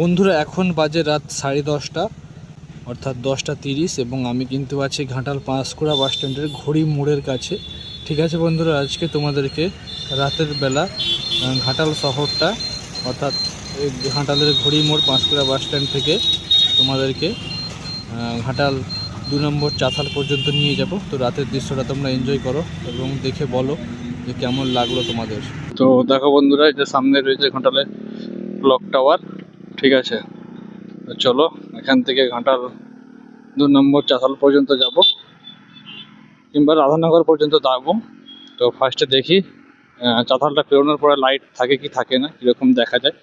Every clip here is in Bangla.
বন্ধুরা, এখন বাজে রাত সাড়ে দশটা, অর্থাৎ দশটা তিরিশ, এবং আমি কিন্তু আছি ঘাটাল পাঁশকুড়া বাস স্ট্যান্ডের ঘড়ি মোড়ের কাছে। ঠিক আছে বন্ধুরা, আজকে তোমাদেরকে রাতের বেলা ঘাটাল শহরটা, অর্থাৎ ঘাটালের ঘড়ি মোড় পাঁশকুড়া বাস স্ট্যান্ড থেকে তোমাদেরকে ঘাটাল দু নম্বর চাথাল পর্যন্ত নিয়ে যাব। তো রাতের দৃশ্যটা তোমরা এনজয় করো এবং দেখে বলো যে কেমন লাগল তোমাদের। তো দেখো বন্ধুরা যে সামনে রয়েছে ঘাটালে ক্লক টাওয়ার ঠিক আছে। চলো, এখান থেকে ঘাটাল দু নম্বর চাতাল পর্যন্ত যাব। কিংবা রাধানগর পর্যন্ত যাব। তো ফার্স্টে দেখি চাতালটা পেরোনোর পরে লাইট থাকে কি থাকে না, কীরকম দেখা যায়।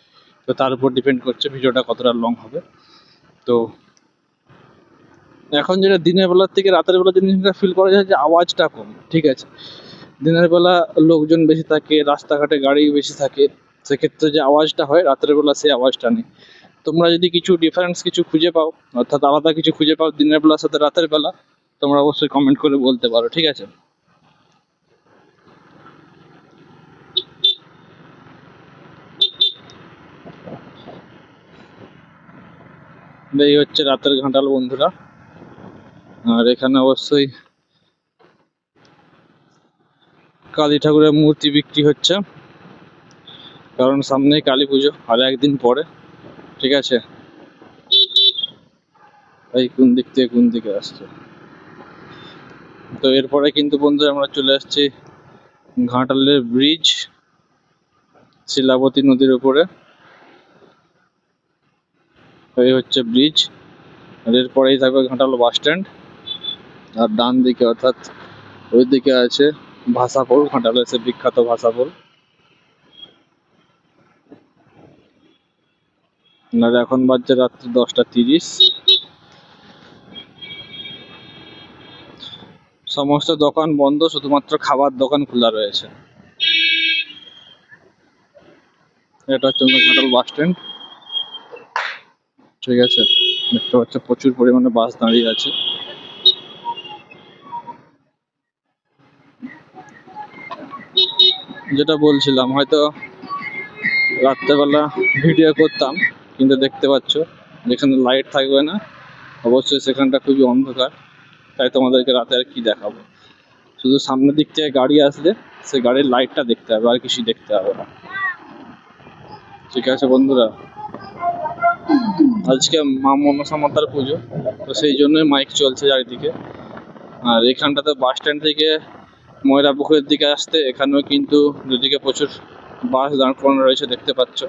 তো তার উপর ডিপেন্ড করছে, ভিডিওটা কতটা লং হবে। তো এখন যেটা দিনের বেলার থেকে রাতের বেলা জিনিসটা ফিল করা যায় যে আওয়াজটা কম, ঠিক আছে। দিনের বেলা লোকজন বেশি থাকে, রাস্তাঘাটে গাড়ি বেশি থাকে সেক্ষেত্রে যে আওয়াজটা হয়, রাতের বেলা সেই আওয়াজটা নেই। তোমরা যদি কিছু ডিফারেন্স কিছু খুঁজে পাও, অর্থাৎ আলাদা কিছু খুঁজে পাও দিনের বেলার সাথে রাতের বেলা, তোমরা অবশ্যই কমেন্ট করে বলতে পারো, ঠিক আছে? এই হচ্ছে রাতের ঘাটাল বন্ধুরা। আর এখানে অবশ্যই কালী ঠাকুরের মূর্তি বিক্রি হচ্ছে। কারণ সামনেই কালী পুজো, আর একদিন পরে, ঠিক আছে? এই কোন দিক থেকে কোন দিকে আসছে? তো এরপরে কিন্তু বন্ধু আমরা চলে আসছি ঘাটালের ব্রিজ শিলাবতী নদীর উপরে। এই হচ্ছে ব্রিজ আর এরপরেই থাকবে ঘাটাল বাস স্ট্যান্ড আর ডান দিকে অর্থাৎ ওই দিকে আছে ভাষাপোল, ঘাটালের সে বিখ্যাত ভাষাপোল। আর এখন বাজছে রাত্রি দশটা তিরিশ। সমস্ত দোকান বন্ধ, শুধুমাত্র খাবার দোকান খোলা রয়েছে। এটা হচ্ছে ঘাটাল বাস স্ট্যান্ড। ঠিক আছে, দেখতে পাচ্ছ প্রচুর পরিমাণে বাস দাঁড়িয়ে আছে। যেটা বলছিলাম, হয়তো রাত্রেবেলা ভিডিও করতাম। কিন্তু দেখতে পাচ্ছ, যেখানে লাইট থাকবে না, অবশ্যই সেখানটা খুবই অন্ধকার। তাই তোমাদেরকে রাতে আর কি দেখাবো? শুধু সামনের দিক থেকে গাড়ি আসলে সে গাড়ির লাইটটা দেখতে হবে, আর কিছু দেখতে হবে না। ঠিক আছে বন্ধুরা? আজকে মা মনসা মাতার পুজো, তো সেই জন্যই মাইক চলছে চারিদিকে। আর এখানটাতে বাস স্ট্যান্ড থেকে ময়রা পুকুরের দিকে আসতে, এখানেও কিন্তু দুদিকে প্রচুর বাস দাঁড় করানো রয়েছে, দেখতে পাচ্ছ।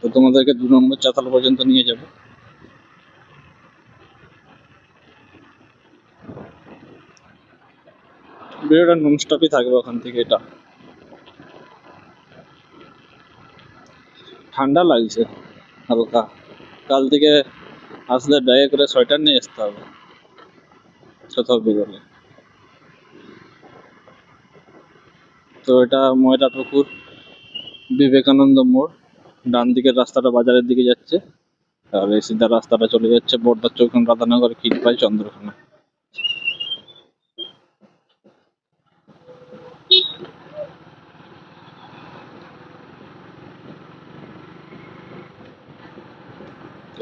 তো তোমাদেরকে দু নম্বর চাতাল পর্যন্ত নিয়ে যাব। ভিডিওটা নন স্টপই থাকবে ওখান থেকে এটা। ঠান্ডা লাগছে, হালকা। কাল থেকে আসলে ব্যাগে করে সোয়েটার নিয়ে আসতে হবে, কোথাও বেরোলে তো এটা ময়রা পুকুর বিবেকানন্দ মোড়। ডান দিকের রাস্তাটা বাজারের দিকে যাচ্ছে। আর এই সিধা রাস্তাটা চলে যাচ্ছে বর্দার চৌখান রাধানগর ক্ষীরপাই চন্দ্রখানা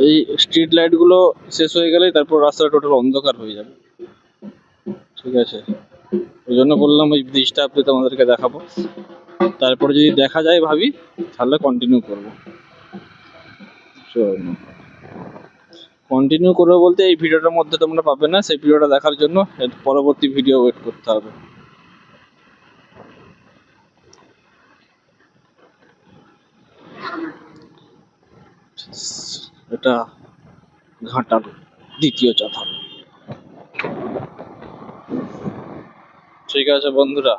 এই স্ট্রিট লাইটগুলো শেষ হয়ে গেলেই তারপর রাস্তাটা টোটাল অন্ধকার হয়ে যাবে। ঠিক আছে? ওই জন্য বললাম ওই ব্রিজটা আপনি তোমাদেরকে দেখাবো। তারপরে যদি দেখা যায় ভাবি, তাহলে কন্টিনিউ করব। কন্টিনিউ করব বলতে এই ভিডিওটার মধ্যে তোমরা পাবে না, সেই ভিডিওটা দেখার জন্য পরবর্তী ভিডিও ওয়েট করতে হবে। এটা ঘাটাল, দ্বিতীয় চাতাল ঠিক আছে বন্ধুরা।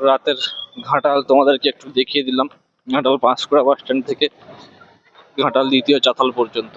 রাতের ঘাটাল তোমাদেরকে একটু দেখিয়ে দিলাম। ঘাটাল পাঁশকুড়া বাস স্ট্যান্ড থেকে ঘাটাল দ্বিতীয় চাতাল পর্যন্ত।